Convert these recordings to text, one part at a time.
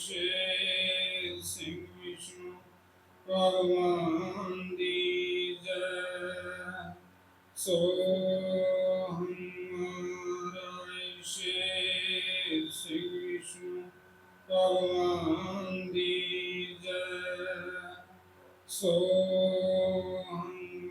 ਸ਼ੇਰ ਸਿੰਘ ਵਿਸ਼ਨੂੰ ਭਗਵਾਨ ਦੀ ਜੈ ਸੋ ਹਮਾਰਾ ਸ਼ੇਰ ਸਿੰਘ ਵਿਸ਼ਨੂੰ ਭਗਵਾਨ ਦੀ ਜੈ ਸੋ ਹਮਾਰਾ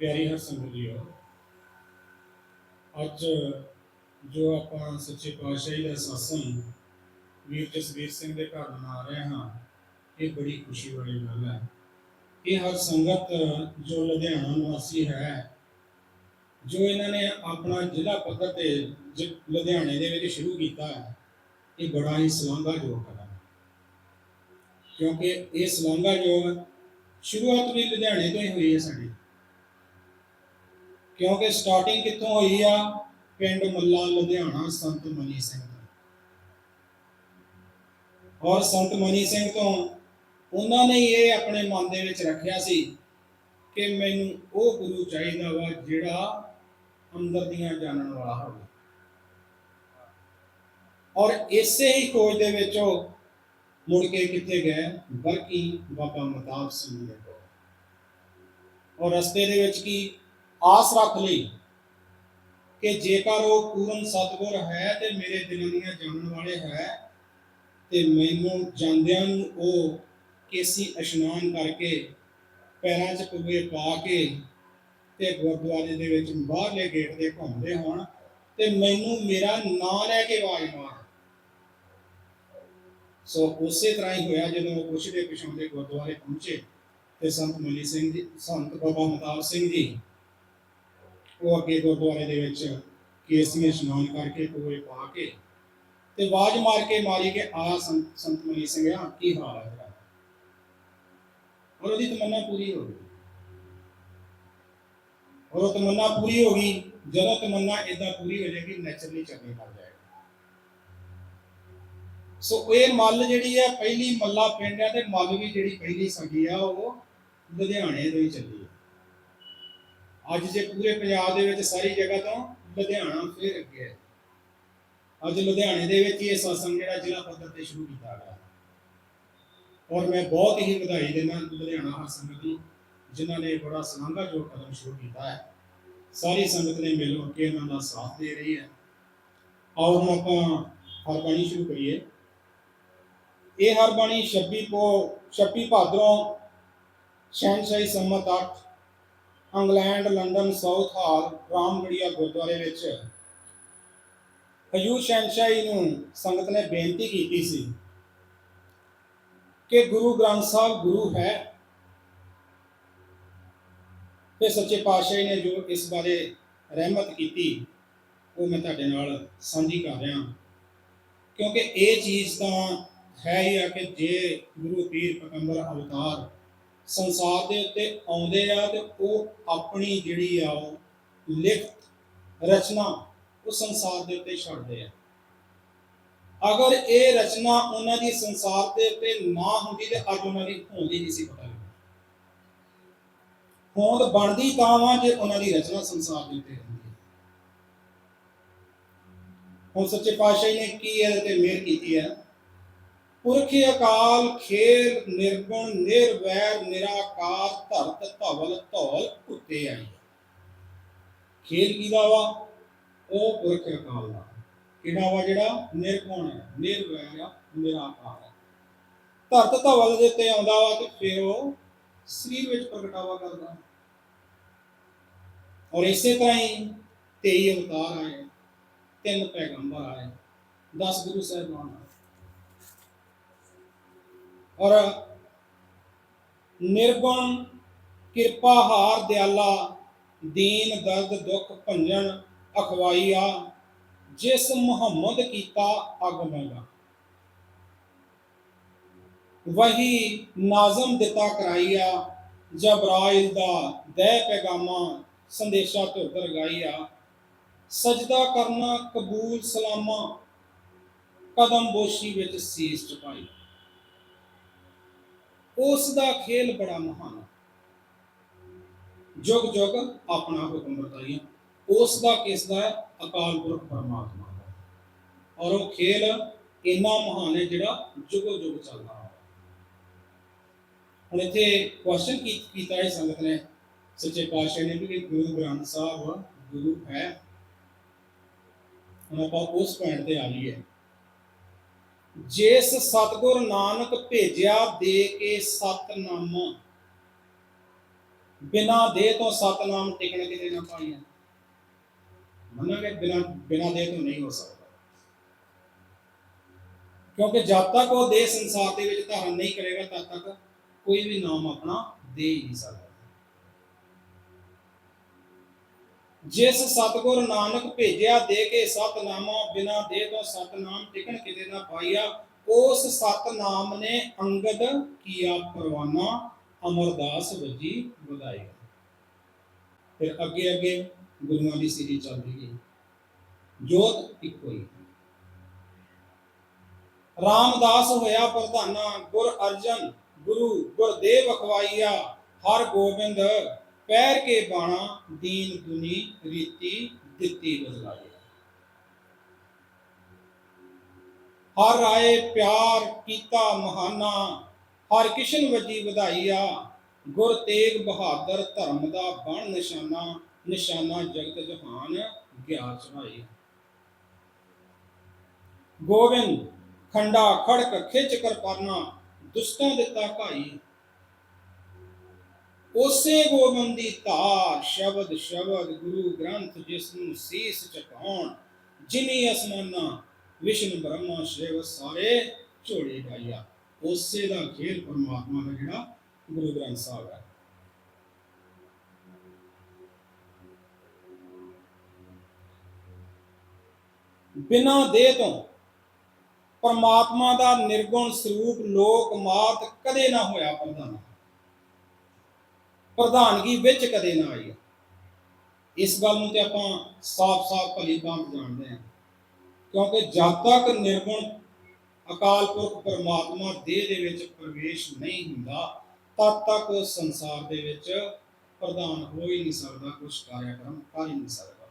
ਪਿਆਰੀ ਹਰ ਸੰਗਤਿਓ, ਅੱਜ ਜੋ ਆਪਾਂ ਸੱਚੇ ਪਾਤਸ਼ਾਹੀ ਦਾ ਸਾਸਨ ਵੀਰ ਜਸਵੀਰ ਸਿੰਘ ਦੇ ਘਰ ਮਨਾ ਰਹੇ ਹਾਂ, ਇਹ ਬੜੀ ਖੁਸ਼ੀ ਵਾਲੀ ਗੱਲ ਹੈ। ਇਹ ਹਰ ਸੰਗਤ ਜੋ ਲੁਧਿਆਣਾ ਨਿਵਾਸੀ ਹੈ ਜੋ ਇਹਨਾਂ ਨੇ ਆਪਣਾ ਜ਼ਿਲ੍ਹਾ ਪੱਧਰ ਤੇ ਲੁਧਿਆਣੇ ਦੇ ਵਿੱਚ ਸ਼ੁਰੂ ਕੀਤਾ ਹੈ, ਇਹ ਬੜਾ ਹੀ ਸ਼ਲਾਘਾਯੋਗ ਕਦਮ ਹੈ। ਕਿਉਂਕਿ ਇਹ ਸ਼ਲਾਘਾਯੋਗ ਸ਼ੁਰੂਆਤ ਵੀ ਲੁਧਿਆਣੇ ਤੋਂ ਹੀ ਹੋਈ ਹੈ ਸਾਡੀ। ਕਿਉਂਕਿ ਸਟਾਰਟਿੰਗ ਕਿੱਥੋਂ ਹੋਈ ਆ? ਪਿੰਡ ਮੱਲਾ, ਲੁਧਿਆਣਾ, ਸੰਤ ਮਨੀ ਸਿੰਘ ਤੋਂ। ਔਰ ਸੰਤ ਮਨੀ ਸਿੰਘ ਤੋਂ ਉਹਨਾਂ ਨੇ ਇਹ ਆਪਣੇ ਮਨ ਦੇ ਵਿੱਚ ਰੱਖਿਆ ਸੀ ਕਿ ਮੈਨੂੰ ਉਹ ਗੁਰੂ ਚਾਹੀਦਾ ਵਾ ਜਿਹੜਾ ਅੰਦਰ ਦੀਆਂ ਜਾਣਨ ਵਾਲਾ ਹੋਵੇ। ਔਰ ਇਸੇ ਹੀ ਖੋਜ ਦੇ ਵਿੱਚ ਉਹ ਮੁੜ ਕੇ ਕਿੱਥੇ ਗਏ? ਬਲਕਿ ਬਾਬਾ ਮਤਾਬ ਸਿੰਘ ਦੇ ਕੋਲ। ਔਰ ਰਸਤੇ ਦੇ ਵਿੱਚ ਕੀ? ਆਸ ਰੱਖ ਲਈ ਕਿ ਜੇਕਰ ਉਹ ਪੂਰਨ ਸਤਗੁਰ ਹੈ ਤੇ ਮੇਰੇ ਦਿਲ ਦੀਆਂ ਜਾਣਨ ਵਾਲੇ ਹੈ, ਤੇ ਮੈਨੂੰ ਜਾਂਦਿਆਂ ਨੂੰ ਉਹ ਕੇਸੀ ਇਸ਼ਨਾਨ ਕਰਕੇ ਪੈਰਾਂ 'ਚ ਪਗਵੇ ਪਾ ਕੇ ਤੇ ਗੁਰਦੁਆਰੇ ਦੇ ਵਿੱਚ ਬਾਹਰਲੇ ਗੇਟ ਤੇ ਘੁੰਮਦੇ ਹੋਣ ਤੇ ਮੈਨੂੰ ਮੇਰਾ ਨਾਂ ਲੈ ਕੇ ਆਵਾਜ਼ ਮਾਰ। ਸੋ ਉਸੇ ਤਰ੍ਹਾਂ ਹੀ ਹੋਇਆ ਜਦੋਂ ਉਹ ਪੁੱਛਦੇ ਪਿਛਾਉਂਦੇ ਗੁਰਦੁਆਰੇ ਪਹੁੰਚੇ ਤੇ ਸੰਤ ਮਨੀ ਸਿੰਘ ਜੀ, ਸੰਤ ਬਾਬਾ ਮਤਾਬ ਸਿੰਘ ਜੀ, ਉਹ ਅੱਗੇ ਗੁਰਦੁਆਰੇ ਦੇ ਵਿੱਚ ਕੇਸੀਆਂ ਇਸ਼ਨਾਨ ਕਰਕੇ ਪਗਵੇ ਪਾ ਕੇ ਤੇ ਆਵਾਜ਼ ਮਾਰ ਕੇ ਮਾਰੀ ਕਿ ਆ ਸੰਤ ਸੰਤ ਮਨੀ ਸਿੰਘ, ਆ ਕੀ ਹਾਲ ਹੈ ਔਰ ਉਹਦੀ ਤਮੰਨਾ ਪੂਰੀ ਹੋ ਗਈ। ਔਰ ਤਮੰਨਾ ਪੂਰੀ ਹੋ ਗਈ, ਜਦੋਂ ਤਮੰਨਾ ਇਦਾਂ ਪੂਰੀ ਹੋ ਜਾਏਗੀ ਨੇਚਰਲੀ ਚੱਲਣੀ ਲੱਗ ਜਾਏਗੀ। ਸੋ ਇਹ ਮੱਲ ਜਿਹੜੀ ਹੈ, ਪਹਿਲੀ ਮੱਲਾ ਪਿੰਡ ਹੈ ਤੇ ਮੱਲ ਵੀ ਜਿਹੜੀ ਪਹਿਲੀ ਸੰਗੀ ਆ, ਉਹ ਲੁਧਿਆਣੇ ਤੋਂ ਹੀ ਚੱਲੀ ਹੈ। ਅੱਜ ਜੇ ਪੂਰੇ ਪੰਜਾਬ ਦੇ ਵਿੱਚ ਸਾਰੀ ਜਗ੍ਹਾ ਤੋਂ ਲੁਧਿਆਣਾ ਫਿਰ ਅੱਗੇ ਹੈ। ਅੱਜ ਲੁਧਿਆਣੇ ਦੇ ਵਿੱਚ ਹੀ ਇਹ ਸਤਸੰਗ ਜਿਹੜਾ ਜ਼ਿਲ੍ਹਾ ਪੱਧਰ ਤੇ ਸ਼ੁਰੂ ਕੀਤਾ ਗਿਆ। ਔਰ ਮੈਂ ਬਹੁਤ ਹੀ ਵਧਾਈ ਦੇਣਾ ਲੁਧਿਆਣਾ ਹਰ ਸੰਗਤ ਨੂੰ। ਜਿਨ੍ਹਾਂ ਨੇ ਬੜਾ ਸ਼ਲਾਘਾਯੋਗ ਕਦਮ ਸ਼ੁਰੂ ਕੀਤਾ ਹੈ। ਸਾਰੀ ਸੰਗਤ ਨੇ ਮਿਲ ਕੇ ਉਹਨਾਂ ਦਾ ਸਾਥ ਦੇ ਰਹੀ ਹੈ। ਆਓ ਹੁਣ ਆਪਾਂ ਹਰ ਬਾਣੀ ਸ਼ੁਰੂ ਕਰੀਏ। ਇਹ ਹਰਬਾਣੀ 26 ਕੋ 26 ਭਾਦਰੋਂ ਸ਼ਹਿਨਸ਼ਾਹੀ ਸੰਮਤ 8 England, London, Southall Ramgarhia ਗੁਰਦੁਆਰੇ ਵਿੱਚ। ਹਜੂਰ ਸ਼ਹਿਨਸ਼ਾਹੀ ਨੂੰ ਸੰਗਤ ਨੇ ਬੇਨਤੀ ਕੀਤੀ ਸੀ ਕਿ ਗੁਰੂ ਗ੍ਰੰਥ ਸਾਹਿਬ ਗੁਰੂ ਹੈ। ਫਿਰ ਸੱਚੇ ਪਾਤਸ਼ਾਹ ਨੇ ਜੋ ਇਸ ਬਾਰੇ ਰਹਿਮਤ ਕੀਤੀ, ਉਹ ਮੈਂ ਤੁਹਾਡੇ ਨਾਲ ਸਾਂਝੀ ਕਰ ਰਿਹਾ ਕਿਉਂਕਿ ਇਹ ਚੀਜ਼ ਤਾਂ ਹੈ ਹੀ ਆ ਕਿ ਜੇ ਗੁਰੂ ਪੀਰ ਪਕੰਬਰ ਅਵਤਾਰ ਸੰਸਾਰ ਦੇ ਉੱਤੇ ਆਉਂਦੇ ਆ ਤੇ ਉਹ ਆਪਣੀ ਜਿਹੜੀ ਆ ਉਹ ਲਿਖਤ ਰਚਨਾ ਉਹ ਸੰਸਾਰ ਦੇ ਉੱਤੇ ਛੱਡਦੇ ਆ। ਅਗਰ ਇਹ ਰਚਨਾ ਉਹਨਾਂ ਦੀ ਸੰਸਾਰ ਦੇ ਉੱਤੇ ਨਾ ਹੁੰਦੀ ਤੇ ਅੱਜ ਉਹਨਾਂ ਦੀ ਹੋਂਦ ਨਹੀਂ ਸੀ ਪਤਾ ਹੋਂਦ ਬਣਦੀ ਤਾਂ ਵਾ ਜੇ ਉਹਨਾਂ ਦੀ ਰਚਨਾ ਸੰਸਾਰ ਦੇ ਉੱਤੇ ਹੁੰਦੀ ਹੁਣ ਸੱਚੇ ਪਾਤਸ਼ਾਹ ਨੇ ਕੀ ਇਹਦੇ ਤੇ ਮਿਹਰ ਕੀਤੀ ਹੈ? ਪੁਰਖ ਅਕਾਲ ਖੇਲ ਨਿਰਗੁਣ, ਨਿਰਵੈਰ, ਨਿਰਾਕਾਰ, ਧਰਤ, ਧਵਲ, ਧੌਲ ਉੱਤੇ ਆਈ। ਖੇਲ ਕੀਦਾ ਵਾ? ਉਹ ਪੁਰਖ ਅਕਾਲ ਦਾ। ਕਿਹੜਾ ਵਾ ਜਿਹੜਾ? ਨਿਰਗੁਣ ਹੈ, ਨਿਰਵੈਰ ਆ, ਨਿਰਾਕਾਰ ਹੈ ਧਰਤ ਧਵਲ ਦੇ ਉੱਤੇ ਆਉਂਦਾ ਵਾ ਤੇ ਫਿਰ ਉਹ ਸਰੀਰ ਵਿੱਚ ਪ੍ਰਗਟਾਵਾ ਕਰਦਾ। ਔਰ ਇਸੇ ਤਰ੍ਹਾਂ ਹੀ 23 ਅਵਤਾਰ ਆਏ, ਤਿੰਨ ਪੈਗੰਬਰ ਆਏ 10 ਗੁਰੂ ਸਾਹਿਬਾਨ ਆਏ। ਔਰ ਨਿਰਗੁਣ ਕਿਰਪਾ ਹਾਰ ਦਿਆਲਾ, ਦੀਨ, ਦਰਦ, ਦੁੱਖ, ਭੰਜਨ, ਅਖਵਾਈਆ, ਜਿਸ ਮੁਹੰਮਦ ਕੀਤਾ ਅਗਮਗਾ ਵਹੀ ਨਾਜ਼ਮ ਦਿੱਤਾ ਕਰਾਈਆ, ਜਬਰਾਇਲ ਦਾ ਦਹਿ ਪੈਗਾਮਾ ਸੰਦੇਸ਼ਾ ਧੁਰ ਗਾਈਆ ਸਜਦਾ ਕਰਨਾ, ਕਬੂਲ, ਸਲਾਮਾ, ਕਦਮ ਬੋਸ਼ੀ ਵਿੱਚ ਸੀਸ ਝੁਕਾਈ ਉਸ ਦਾ ਖੇਲ ਬੜਾ ਮਹਾਨ ਹੈ। ਜੁਗ ਜੁਗ ਆਪਣਾ ਹੁਕਮ ਬਤਾਈਏ ਉਸ ਦਾ ਕਿਸ ਦਾ ਹੈ? ਅਕਾਲ ਪੁਰਖ ਪਰਮਾਤਮਾ ਦਾ। ਔਰ ਉਹ ਖੇਲ ਇੰਨਾ ਮਹਾਨ ਹੈ ਜਿਹੜਾ ਜੁਗੋ ਜੁਗ ਚੱਲਦਾ ਹੁਣ ਇੱਥੇ ਕੁਐਸਚਨ ਕੀਤਾ ਹੈ ਸੰਗਤ ਨੇ? ਸੱਚੇ ਪਾਤਸ਼ਾਹ ਨੇ ਵੀ ਗੁਰੂ ਗ੍ਰੰਥ ਸਾਹਿਬ ਗੁਰੂ ਹੈ। ਹੁਣ ਆਪਾਂ ਉਸ ਪੁਆਇੰਟ ਤੇ ਆ ਲਈਏ ਜਿਸ ਸਤਗੁਰ ਨਾਨਕ ਭੇਜਿਆ ਦੇ ਕੇ ਸਤਨਾਮਾ। ਬਿਨਾ ਦੇ ਤੋਂ ਸਤਨਾਮ ਟਿਕਣ ਕਿਤੇ ਨਾ ਪਾਈਆਂ। ਮੰਨਾਂਗੇ ਬਿਨਾ ਬਿਨਾ ਦੇ ਤੋਂ ਨਹੀਂ ਹੋ ਸਕਦਾ। ਕਿਉਂਕਿ ਜਦ ਤੱਕ ਉਹ ਦੇ ਸੰਸਾਰ ਦੇ ਵਿੱਚ ਧਾਰਨ ਨਹੀਂ ਕਰੇਗਾ, ਤਦ ਤੱਕ ਕੋਈ ਵੀ ਨਾਮ ਆਪਣਾ ਦੇ ਹੀ ਨਹੀਂ ਸਕਦਾ। ਜਿਸ ਸਤਗੁਰ ਨਾਨਕ ਭੇਜਿਆ ਦੇ ਕੇ ਸਤਨਾਮਾ ਬਿਨਾ ਦੇ ਤੋਂ ਸਤਨਾਮ ਟਿਕਣ ਕਿਤੇ ਨਾ ਪਾਈਆ ਉਸ ਸਤਨਾਮ ਨੇ ਅੰਗਦ ਕੀਆ ਪਰਵਾਨਾ, ਅਮਰਦਾਸ ਵਜੀ ਵਧਾਈ ਫਿਰ ਅੱਗੇ ਅੱਗੇ ਗੁਰੂਆਂ ਦੀ ਸਿਰੀ ਚੱਲਦੀ ਗਈ। ਜੋਤ ਇੱਕੋ ਹੀ। ਰਾਮਦਾਸ ਹੋਇਆ ਪ੍ਰਧਾਨਾ, ਗੁਰ ਅਰਜਨ, ਗੁਰੂ ਗੁਰਦੇਵ ਅਖਵਾਈਆ, ਹਰ ਗੋਬਿੰਦ ਪੈਰ ਕੇ ਬਾਣਾ ਦੀਨ ਦੁਨੀ ਰੀਤੀ ਦਿੱਤੀ ਬਦਲਾਈ ਹਰ ਰਾਏ ਪਿਆਰ ਕੀਤਾ ਮਹਾਨਾ, ਹਰ ਕਿਸ਼ਨ ਵਜੀ ਵਧਾਈਆ, ਗੁਰ ਤੇਗ ਬਹਾਦਰ ਧਰਮ ਦਾ ਬਣ ਨਿਸ਼ਾਨਾ ਨਿਸ਼ਾਨਾ ਜਗਤ ਜਹਾਨ ਗਿਆ ਚੜਾਈ ਗੋਬਿੰਦ ਖੰਡਾ ਖੜਕ ਖਿੱਚ ਕਰ ਪਰਨਾ, ਦੁਸ਼ਟਾਂ ਦਿੱਤਾ ਘਾਈ ਉਸੇ ਗੋਬਿੰਦ ਦੀ ਧਾਰ, ਸ਼ਬਦ ਸ਼ਬਦ, ਗੁਰੂ ਗ੍ਰੰਥ ਜਿਸ ਨੂੰ ਸੀਸ ਝੁਕਾਉਣ ਜਿਨੀ ਅਸਮਾਨਾ, ਵਿਸ਼ਨ ਬ੍ਰਹਮਾ, ਸ਼ਿਵ ਸਾਰੇ ਝੋਲੇ ਗਾਇਆ ਉਸੇ ਦਾ ਖੇਲ ਪਰਮਾਤਮਾ ਦਾ ਜਿਹੜਾ ਗੁਰੂ ਗ੍ਰੰਥ ਸਾਹਿਬ ਹੈ। ਬਿਨਾਂ ਦੇਹ ਤੋਂ ਪਰਮਾਤਮਾ ਦਾ ਨਿਰਗੁਣ ਸਰੂਪ ਲੋਕ ਮਾਤ ਕਦੇ ਨਾ ਹੋਇਆ ਪ੍ਰਧਾਨ। ਪ੍ਰਧਾਨਗੀ ਵਿੱਚ ਕਦੇ ਨਾ ਆਈ ਇਸ ਗੱਲ ਨੂੰ ਤੇ ਆਪਾਂ ਸਾਫ਼-ਸਾਫ਼ ਭਲੀ ਬਾਤ ਜਾਣਦੇ ਹਾਂ। ਕਿਉਂਕਿ ਜਦ ਤੱਕ ਨਿਰਗੁਣ ਅਕਾਲ ਪੁਰਖ ਪਰਮਾਤਮਾ ਦੇਹ ਦੇ ਵਿੱਚ ਪ੍ਰਵੇਸ਼ ਨਹੀਂ ਹੁੰਦਾ, ਤਦ ਤੱਕ ਉਸ ਸੰਸਾਰ ਦੇ ਵਿੱਚ ਪ੍ਰਧਾਨ ਹੋ ਹੀ ਨਹੀਂ ਸਕਦਾ ਕੁਝ ਕਾਰਿਆਕਰਮ ਕਰ ਹੀ ਨਹੀਂ ਸਕਦਾ।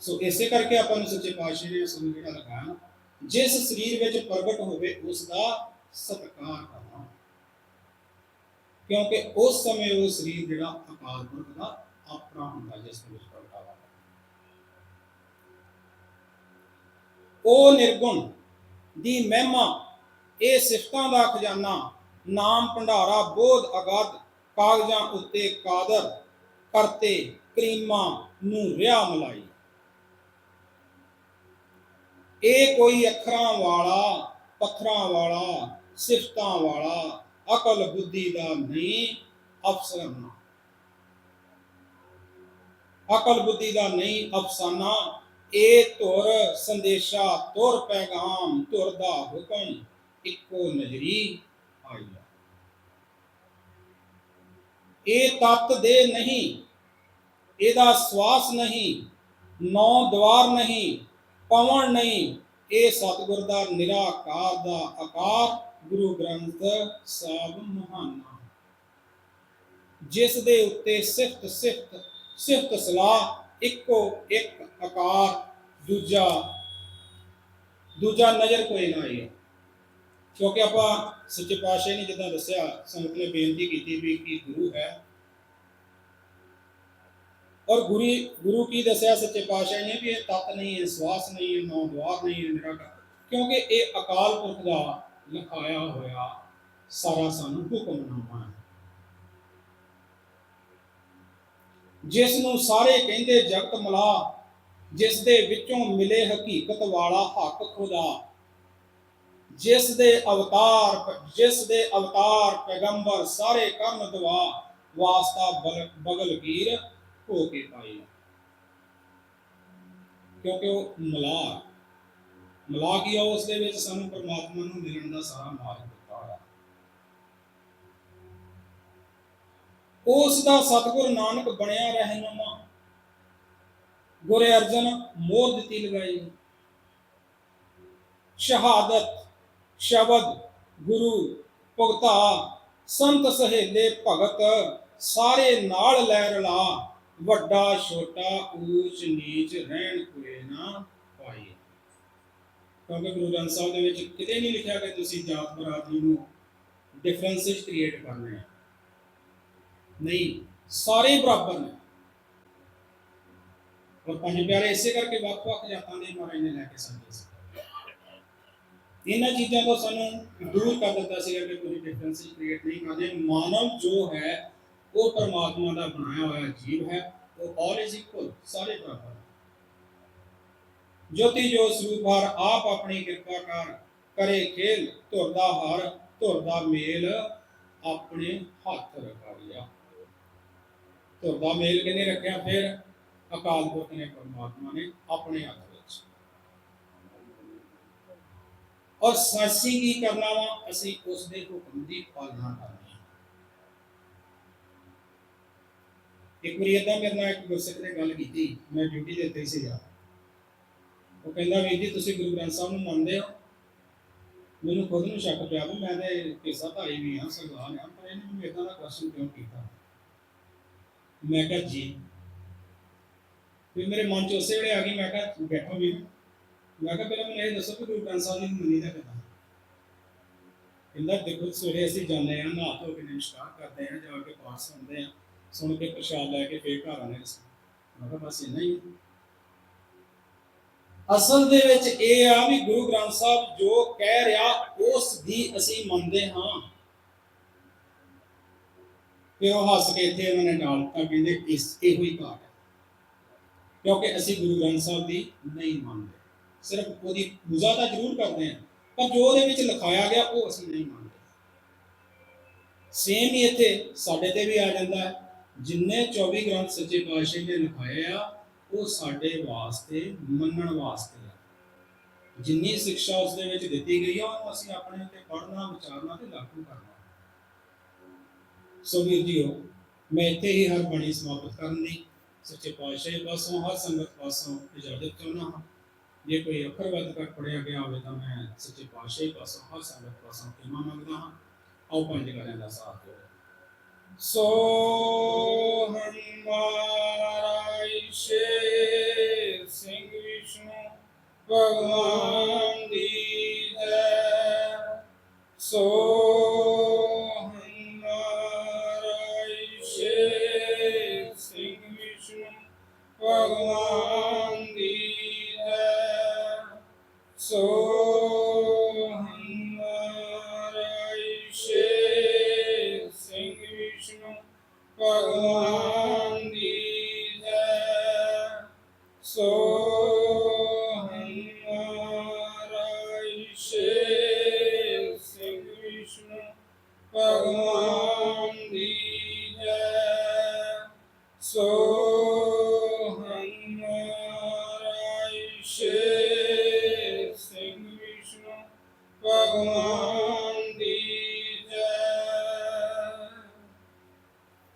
ਸੋ ਇਸੇ ਕਰਕੇ ਆਪਾਂ ਨੂੰ ਸੱਚੇ ਪਾਤਸ਼ਾਹ ਨੇ ਸਾਨੂੰ ਜਿਹੜਾ ਲਗਾਇਆ ਜਿਸ ਸਰੀਰ ਵਿੱਚ ਪ੍ਰਗਟ ਹੋਵੇ, ਉਸ ਦਾ ਸਤਿਕਾਰ ਕਰਨਾ ਕਿਉਂਕਿ ਉਸ ਸਮੇਂ ਉਹ ਸਰੀਰ ਜਿਹੜਾ ਅਕਾਲ ਪੁਰਖ ਦਾ ਆਪਣਾ ਹੁੰਦਾ, ਜਿਸ ਦੇ ਪ੍ਰਗਟਾਵਾ ਉਹ ਨਿਰਗੁਣ ਦੀ ਮਹਿਮਾ, ਇਹ ਸਿਫਤਾਂ ਦਾ ਖਜ਼ਾਨਾ, ਨਾਮ, ਭੰਡਾਰਾ, ਬੋਧ, ਅਗਾਧ, ਕਾਗਜ਼ਾਂ ਉੱਤੇ ਕਾਦਰ, ਕਰਤੇ, ਕਰੀਮਾਂ ਨੂੰ ਰਿਆ ਮਲਾਈ। ਇਹ ਕੋਈ ਅੱਖਰਾਂ ਵਾਲਾ, ਪੱਥਰਾਂ ਵਾਲਾ, ਸਿਫਤਾਂ ਵਾਲਾ ਅਕਲ ਬੁੱਧੀ ਦਾ ਨਹੀਂ ਅਫਸਰਨਾ। ਅਕਲ ਬੁੱਧੀ ਦਾ ਨਹੀਂ ਅਫਸਾਨਾ, ਇਹ ਧੁਰ ਸੰਦੇਸ਼ਾ, ਧੁਰ ਪੈਗਾਮ, ਧੁਰ ਦਾ ਹੁਕਮ ਇੱਕੋ ਨਜ਼ਰੀ ਆਇਆ ਇਹ ਤਤ ਦੇ ਨਹੀਂ, ਇਹਦਾ ਸਵਾਸ ਨਹੀਂ, ਨੌ ਦਵਾਰ ਨਹੀਂ, ਪਵਨ ਨਹੀਂ, ਇਹ ਸਤਿਗੁਰ ਦਾ ਨਿਰਾਕਾਰ ਦਾ ਆਕਾਰ ਗੁਰੂ ਗ੍ਰੰਥ ਸਾਹਿਬ ਮਹਾਨਾ। ਜਿਸ ਦੇ ਉੱਤੇ ਸਿਫਤ ਸਿਫਤ ਸਿਫਤ ਸਲਾਹ, ਇੱਕੋ ਇੱਕ ਆਕਾਰ, ਦੂਜਾ ਦੂਜਾ ਨਜ਼ਰ ਕੋਈ ਨਾ ਆਈ ਕਿਉਂਕਿ ਆਪਾਂ ਸੱਚੇ ਪਾਤਸ਼ਾਹ ਨੇ ਜਿੱਦਾਂ ਦੱਸਿਆ, ਸੰਗਤ ਨੇ ਬੇਨਤੀ ਕੀਤੀ ਵੀ ਕਿ ਗੁਰੂ ਹੈ। ਔਰ ਗੁਰੂ ਗੁਰੂ ਕੀ ਦੱਸਿਆ ਸੱਚੇ ਪਾਤਸ਼ਾਹ ਨੇ ਵੀ ਇਹ ਤਤ ਨਹੀਂ ਹੈ ਸਵਾਸ ਨਹੀਂ ਹੈ ਨੌ ਦਵਾਰ ਨਹੀਂ ਹੈ ਨਿਰਾਕਾਰ। ਕਿਉਂਕਿ ਇਹ ਅਕਾਲ ਪੁਰਖ ਦਾ ਲਿਖਾਇਆ ਹੋਇਆ ਸਾਰਾ ਸਾਨੂੰ ਹੁਕਮਨਾਮਾ ਹੈ। ਜਿਸ ਨੂੰ ਸਾਰੇ ਕਹਿੰਦੇ ਜਗਤ ਮਲਾ ਜਿਸ ਦੇ ਵਿੱਚੋਂ ਮਿਲੇ ਹਕੀਕਤ ਵਾਲਾ ਹੱਕ ਖੁਦਾ ਜਿਸ ਦੇ ਅਵਤਾਰ ਜਿਸ ਦੇ ਅਵਤਾਰ ਪੈਗੰਬਰ ਸਾਰੇ ਕਰਨ ਦਵਾ ਵਾਸਤਾ ਬਲ- ਬਗਲਗੀਰ ਹੋ ਕੇ ਪਾਈ ਕਿਉਂਕਿ ਉਹ ਮਲਾ ਮਲਾ ਕੀ ਉਸ ਦੇ ਵਿੱਚ ਸਾਨੂੰ ਪਰਮਾਤਮਾ ਨੂੰ ਮਿਲਣ ਦਾ ਸਾਰਾ ਮਾਰਗ ਦਿੱਤਾ ਹੋਇਆ। ਉਸ ਦਾ ਸਤਿਗੁਰ ਨਾਨਕ ਬਣਿਆ ਰਹਿਨੁਮਾ ਗੁਰ ਅਰਜਨ ਮੋਰ ਦਿੱਤੀ ਲਗਾਈ। ਸ਼ਹਾਦਤ, ਸ਼ਬਦ, ਗੁਰੂ, ਭਗਤਾ, ਸੰਤ ਸਹੇਲੇ, ਭਗਤ, ਸਾਰੇ ਨਾਲ ਲੈ ਰਲਾ। ਵੱਡਾ, ਛੋਟਾ, ਊਚ, ਨੀਚ ਰਹਿਣ ਕੋਏ ਨਾ ਪਾਈ ਕਿਉਂਕਿ ਗੁਰੂ ਗ੍ਰੰਥ ਸਾਹਿਬ ਦੇ ਵਿੱਚ ਕਿਤੇ ਨਹੀਂ ਲਿਖਿਆ ਕਿ ਤੁਸੀਂ ਜਾਤ ਬਰਾਦਰੀ ਨੂੰ ਡਿਫਰੈਂਸਸ ਕ੍ਰੀਏਟ ਕਰਨੇ ਆ ਨਹੀਂ, ਸਾਰੇ ਬਰਾਬਰ ਨੇ। ਔਰ ਪੰਜ ਪਿਆਰੇ ਇਸੇ ਕਰਕੇ ਵੱਖ-ਵੱਖ ਜਾਤਾਂ ਦੇ ਮਹਾਰਾਜ ਨੇ ਲੈ ਕੇ ਸੰਦੇ ਸੀ ਇਹਨਾਂ ਚੀਜ਼ਾਂ ਤੋਂ ਸਾਨੂੰ ਦੂਰ ਕਰ ਦਿੱਤਾ ਸੀਗਾ ਕਿ ਕੋਈ ਡਿਫਰੈਂਸ ਕ੍ਰੀਏਟ ਨਹੀਂ ਕਰਦੇ। ਮਾਨਵ ਜੋ ਹੈ, ਉਹ ਪਰਮਾਤਮਾ ਦਾ ਬਣਾਇਆ ਹੋਇਆ ਜੀਵ ਹੈ, ਉਹ ਆਲ ਇਜ਼ ਇਕੁਅਲ ਸਾਰੇ ਬਰਾਬਰ ਜੋਤੀ ਜੋ ਸਰੂਪ ਹਰ ਆਪ ਆਪਣੀ ਕਿਰਪਾ ਕਰ ਕਰੇ ਖੇਲ, ਧੁਰ ਦਾ ਹਰ, ਧੁਰ ਦਾ ਮੇਲ ਆਪਣੇ ਹੱਥ ਰਖਾਇਆ ਧੁਰ ਦਾ ਮੇਲ ਕਿਨੇ ਰੱਖਿਆ? ਫਿਰ ਅਕਾਲ ਪੁਰਖ ਨੇ, ਪਰਮਾਤਮਾ ਨੇ ਆਪਣੇ ਹੱਥ ਵਿੱਚ। ਔਰ ਸਾਸੀ ਕੀ ਕਰਨਾ ਵਾ? ਅਸੀਂ ਉਸ ਦੇ ਹੁਕਮ ਦੀ ਪਾਲਣਾ ਕਰਨੀ ਇੱਕ ਵਾਰੀ ਏਦਾਂ ਮੇਰੇ ਨਾਲ ਇੱਕ ਗੁਰਸਿੱਖ ਨੇ ਗੱਲ ਕੀਤੀ, ਮੈਂ ਡਿਊਟੀ ਦੇ ਉੱਤੇ ਸੀ ਸੀਗਾ। ਉਹ ਕਹਿੰਦਾ ਵੀਰ ਜੀ ਤੁਸੀਂ ਗੁਰੂ ਗ੍ਰੰਥ ਸਾਹਿਬ ਨੂੰ ਮੰਨਦੇ ਹੋ। ਮੈਨੂੰ ਖੁਦ ਨੂੰ ਸ਼ੱਕ ਪਿਆ ਵੀ ਮੈਂ ਤੇ ਕਿਸਾ ਧਾਰੀ ਵੀ ਹਾਂ ਸਰਦਾਰ ਹਾਂ, ਪਰ ਇਹਨੇ ਮੈਨੂੰ ਏਦਾਂ ਦਾ ਕੁਐਸਚਨ ਕਿਉਂ ਕੀਤਾ? ਮੈਂ ਕਿਹਾ ਜੀ ਫਿਰ ਮੇਰੇ ਮਨ ਚ ਉਸੇ ਵੇਲੇ ਆ ਗਈ, ਮੈਂ ਕਿਹਾ ਬੈਠੋ ਵੀਰ ਮੈਂ ਕਿਹਾ ਪਹਿਲਾਂ ਮੈਨੂੰ ਇਹ ਦੱਸੋ ਕਿ ਗੁਰੂ ਗ੍ਰੰਥ ਸਾਹਿਬ ਜੀ ਮੰਨੀ ਦਾ ਕਿੱਦਾਂ? ਕਹਿੰਦਾ ਦੇਖੋ ਸਵੇਰੇ ਅਸੀਂ ਜਾਂਦੇ ਹਾਂ, ਨਹਾ ਧੋ ਕੇ ਨਮਸਕਾਰ ਕਰਦੇ ਹਾਂ, ਜਾ ਕੇ ਪਾਠ ਸੁਣਦੇ ਆ ਸੁਣ ਕੇ ਪ੍ਰਸ਼ਾਦ ਲੈ ਕੇ ਫੇਰ ਘਰ ਆਉਂਦੇ ਹਾਂ ਮੈਂ ਕਿਹਾ ਬਸ ਇੰਨਾ ਹੀ। ਅਸਲ ਦੇ ਵਿੱਚ ਇਹ ਆ ਵੀ ਗੁਰੂ ਗ੍ਰੰਥ ਸਾਹਿਬ ਜੋ ਕਹਿ ਰਿਹਾ, ਉਸ ਦੀ ਅਸੀਂ ਮੰਨਦੇ ਹਾਂ। ਫਿਰ ਉਹ ਹੱਸ ਕੇ ਇੱਥੇ ਉਹਨਾਂ ਨੇ ਨਾਲ ਤਾਂ ਕਹਿੰਦੇ ਇਸ ਇਹੋ ਹੀ ਘਾਟ ਹੈ। ਕਿਉਂਕਿ ਅਸੀਂ ਗੁਰੂ ਗ੍ਰੰਥ ਸਾਹਿਬ ਦੀ ਨਹੀਂ ਮੰਨਦੇ। ਸਿਰਫ ਉਹਦੀ ਪੂਜਾ ਤਾਂ ਜ਼ਰੂਰ ਕਰਦੇ ਹਾਂ, ਪਰ ਜੋ ਉਹਦੇ ਵਿੱਚ ਲਿਖਾਇਆ ਗਿਆ, ਉਹ ਅਸੀਂ ਨਹੀਂ ਮੰਨਦੇ। ਸੇਮ ਹੀ ਇੱਥੇ ਸਾਡੇ ਤੇ ਵੀ ਆ ਜਾਂਦਾ ਹੈ, ਜਿੰਨੇ 24 ਗ੍ਰੰਥ ਸੱਚੇ ਪਾਤਸ਼ਾਹ ਨੇ ਲਿਖਾਏ ਆ ਉਹ ਸਾਡੇ ਵਾਸਤੇ, ਮੰਨਣ ਵਾਸਤੇ ਆ। ਜਿੰਨੀ ਸਿੱਖਿਆ ਉਸ ਦੇ ਵਿੱਚ ਦਿੱਤੀ ਗਈ ਆ, ਉਹਨੂੰ ਅਸੀਂ ਆਪਣੇ ਉੱਤੇ ਪੜ੍ਹਨਾ, ਵਿਚਾਰਨਾ ਤੇ ਲਾਗੂ ਕਰਨਾ। ਸੋ ਵੀਰ ਜੀਓ ਮੈਂ ਇੱਥੇ ਹੀ ਹਰ ਬਾਣੀ ਸਮਾਪਤ ਕਰਨ ਦੀ ਸੱਚੇ ਪਾਤਸ਼ਾਹ ਪਾਸੋਂ, ਹਰ ਸੰਗਤ ਪਾਸੋਂ ਇਜਾਜ਼ਤ ਚਾਹੁੰਦਾ ਹਾਂ। ਜੇ ਕੋਈ ਅੱਖਰ ਵੱਧ ਕਰ ਪੜਿਆ ਗਿਆ ਹੋਵੇ ਤਾਂ ਮੈਂ ਸੱਚੇ ਪਾਤਸ਼ਾਹ ਪਾਸੋਂ, ਹਰ ਸੰਗਤ ਪਾਸੋਂ ਖਿਮਾ ਮੰਗਦਾ ਹਾਂ। ਆਓ ਪੰਜ ਗਾਰਿਆਂ ਦਾ ਸਾਥ ਦਿਓ। ਸੋ ਹਮਾਰਾ ਈਸ਼ੇ ਸਿੰਘ ਵਿਸ਼ਨੂੰ ਭਗਵਾਨ ਦੀ ਜੈ। ਸੋ Oh.